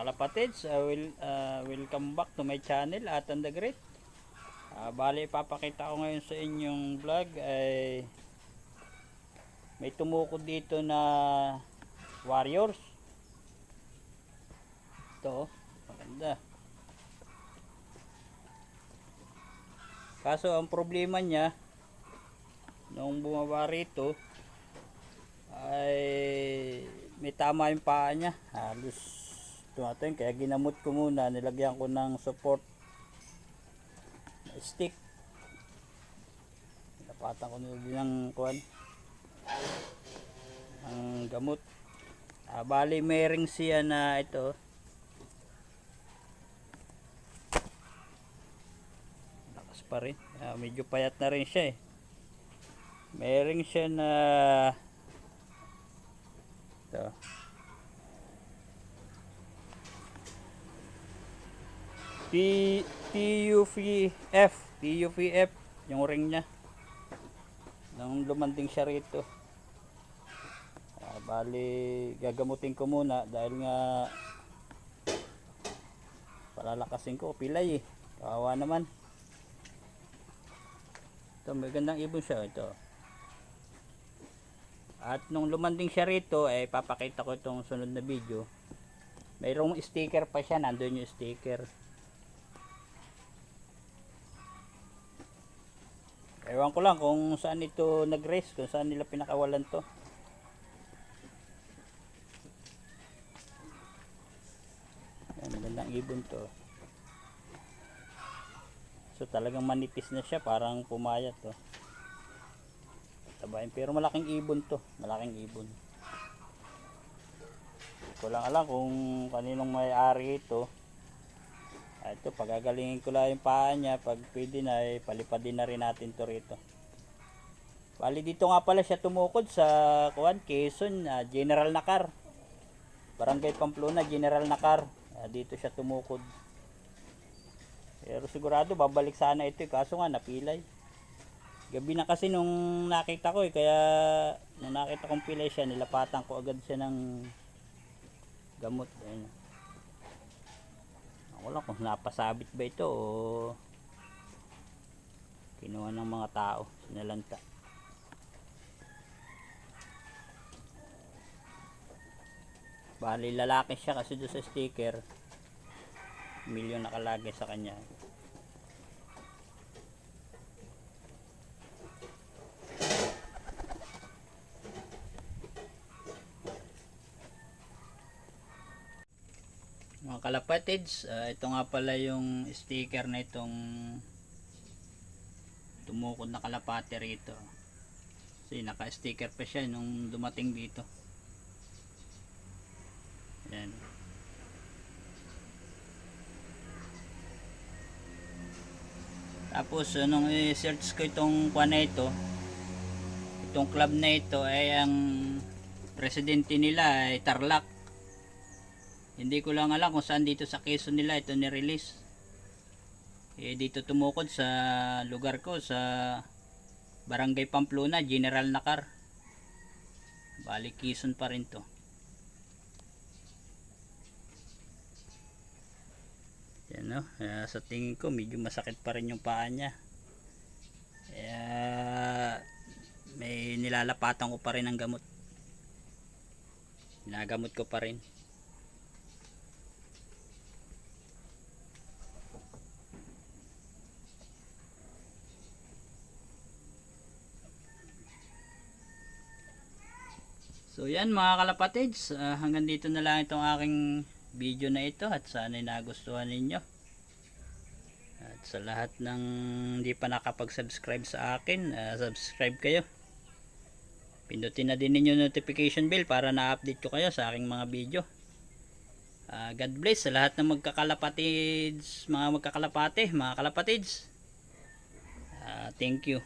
kalapatids, I will uh, welcome back to my channel at the Great. Ah, bali ipapakita ko ngayon sa inyong vlog ay may tumukod dito na warriors. Ito, oh, maganda. Kaso ang problema niya nung bumaba rito ay may tama yung paa niya. Halos tumating kaya ginamot ko muna, nilagyan ko ng support stick. Napatan ko na din ng kuan ang gamot. Ah, bali may ring siya na ito. Lakas pa rin. Ah, medyo payat na rin siya eh. May ring siya na ito. P PUVF PUVF yung ring niya. Nung lumanding siya rito. Ah, bali gagamutin ko muna dahil nga palalakasin ko pilay eh. Kawawa naman. Ito may gandang ibon siya ito. At nung lumanding siya rito eh papakita ko itong sunod na video. Mayroong sticker pa siya nandun yung sticker Ewan ko lang kung saan ito nag-race, kung saan nila pinakawalan to. Ayan, magandang ibon to. So talagang manipis na siya, parang pumayat to. Tabayin, pero malaking ibon to, malaking ibon. Ko lang alam kung kaninong may-ari ito. Ah, Ito, pagagalingin ko lang yung paa niya. Pag pwede na, eh, palipadin na rin natin to rito. Bali, dito nga pala siya tumukod sa Kuan, Quezon, ah, General Nakar. Barangay Pamplona, General Nakar. Ah, dito siya tumukod. Pero sigurado, babalik sana ito. eh, Kaso nga, napilay. Gabi na kasi nung nakita ko eh, kaya nung nakita kong pilay siya, nilapatan ko agad siya ng gamot. Ayun. Lang kung napasabit ba ito o kinuha ng mga tao, sinalanta. Bali lalaki siya kasi doon sa sticker milyon nakalagay sa kanya. Mga kalapatids. Ah, ito nga pala yung sticker na itong tumukod na kalapate rito. Kasi naka sticker pa siya nung dumating dito. Yan tapos ah, nung i-search ko itong kwa na ito itong club na ito ay ang presidente nila ay Tarlac hindi ko lang alam kung saan dito sa Quezon nila ito ni-release. Eh, dito tumukod sa lugar ko sa Barangay Pamplona, General Nakar. Bali Quezon pa rin to. Yan no, Kaya sa tingin ko medyo masakit pa rin yung paa niya. Kaya may nilalapatan ko pa rin ng gamot. Ginagamot ko pa rin. So yan mga kalapatids, ah, hanggang dito na lang itong aking video na ito at sana nagustuhan ninyo. At sa lahat ng hindi pa nakapag-subscribe sa akin, ah, subscribe kayo. Pindutin na din ninyo notification bell para na-update ko kayo sa aking mga video. Ah, God bless sa lahat ng magkakalapatids, mga magkakalapate, mga kalapatids. Ah, thank you.